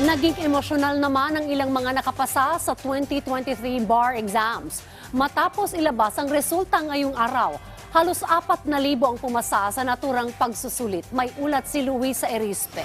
Naging emosyonal naman ang ilang mga nakapasa sa 2023 bar exams. Matapos ilabas ang resulta ngayong araw, halos apat na libo ang pumasa sa naturang pagsusulit. May ulat si Luisa Erispe.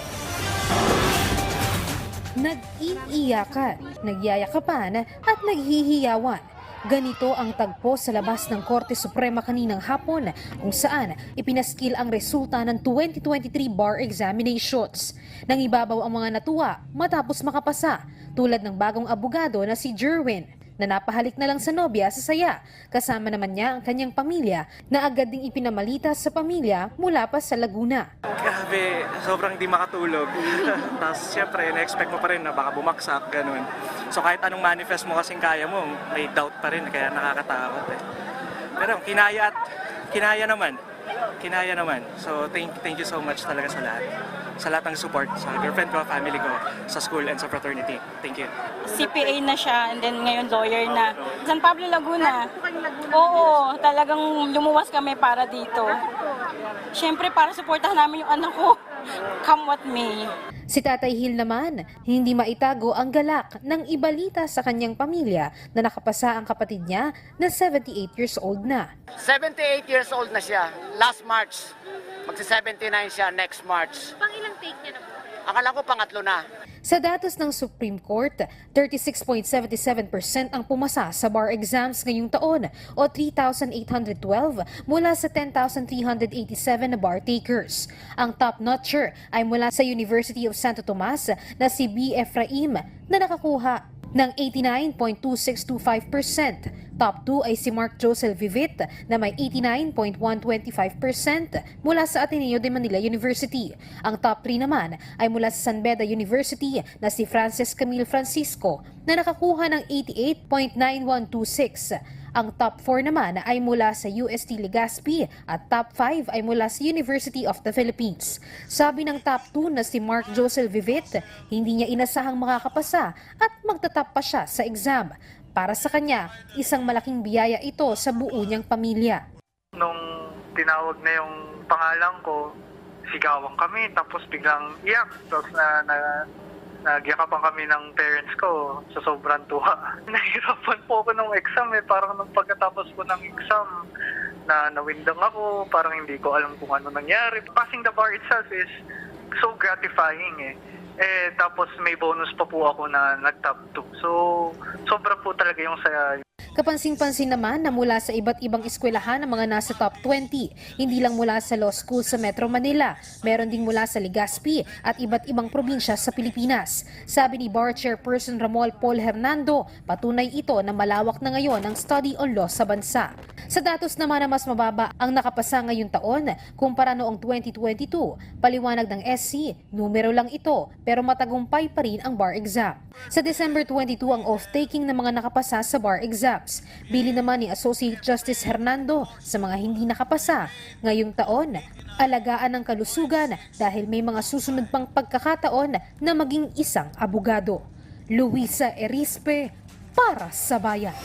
Nag-iiyakan, nagyayakapan at naghihiyawan. Ganito ang tagpo sa labas ng Korte Suprema kaninang hapon kung saan ipinaskil ang resulta ng 2023 bar examinations. Nang ibabaw ang mga natuwa matapos makapasa tulad ng bagong abogado na si Jerwin na napahalik na lang sa nobya sa saya. Kasama naman niya ang kanyang pamilya na agad ding ipinamalita sa pamilya mula pa sa Laguna. Grabe, sobrang di makatulog. Tapos syempre, na-expect mo pa rin na baka bumagsak, ganun. So kahit anong manifest mo kasing kaya mo, may doubt pa rin, kaya nakakatakot eh. Pero kinaya at kinaya naman. Kinaya naman. So thank, thank you so much talaga sa lahat. Sa lahat ng support, sa girlfriend ko, family ko, sa school and sa fraternity. Thank you. CPA na siya and then ngayon lawyer na. San Pablo, Laguna. Oo, talagang lumuwas kami para dito. Siyempre para suportahan namin yung anak ko. Come what may. Si Tatay Hil naman, hindi maitago ang galak ng ibalita sa kanyang pamilya na nakapasa ang kapatid niya na 78 years old na. 78 years old na siya. Last March. Magsi-79 siya next March. Pang ilang take niya na po? Akala ko pangatlo na. Sa datos ng Supreme Court, 36.77% ang pumasa sa bar exams ngayong taon o 3,812 mula sa 10,387 na bar takers. Ang top notcher ay mula sa University of Santo Tomas na si B. Efraim na nakakuha ng 89.2625%. Top 2 ay si Mark Josel Vivit na may 89.125% mula sa Ateneo de Manila University. Ang top 3 naman ay mula sa San Beda University na si Francis Camille Francisco na nakakuha ng 88.9126. Ang top 4 naman ay mula sa UST Legazpi at top 5 ay mula sa University of the Philippines. Sabi ng top 2 na si Mark Josel Vivit, hindi niya inasahang makakapasa at magtatap pa siya sa exam. Para sa kanya, isang malaking biyaya ito sa buo niyang pamilya. nung tinawag na yung pangalan ko, sigawan kami, tapos biglang iyak. Tapos na, na nagyakapan kami ng parents ko sa sobrang tuwa. Nahirapan po ako ng exam eh. Parang nung pagkatapos ko ng exam, na nawindang ako, parang hindi ko alam kung ano nangyari. Passing the bar itself is so gratifying eh. Eh, tapos may bonus pa po ako na nag-top 2. So, sobra po talaga yung saya. Kapansin-pansin naman na mula sa iba't ibang eskwelahan ng mga nasa top 20, hindi lang mula sa law school sa Metro Manila, meron ding mula sa Legazpi at iba't ibang probinsya sa Pilipinas. Sabi ni Bar Chairperson Ramol Paul Hernando, patunay ito na malawak na ngayon ang study on law sa bansa. Sa datos naman na mas mababa ang nakapasa ngayong taon kumpara noong 2022, paliwanag ng SC, numero lang ito pero matagumpay pa rin ang bar exam. Sa December 22 ang off-taking ng mga nakapasa sa bar exams. Bili naman ni Associate Justice Hernando sa mga hindi nakapasa. Ngayong taon, alagaan ng kalusugan dahil may mga susunod pang pagkakataon na maging isang abogado. Luisa Erispe para sa bayan.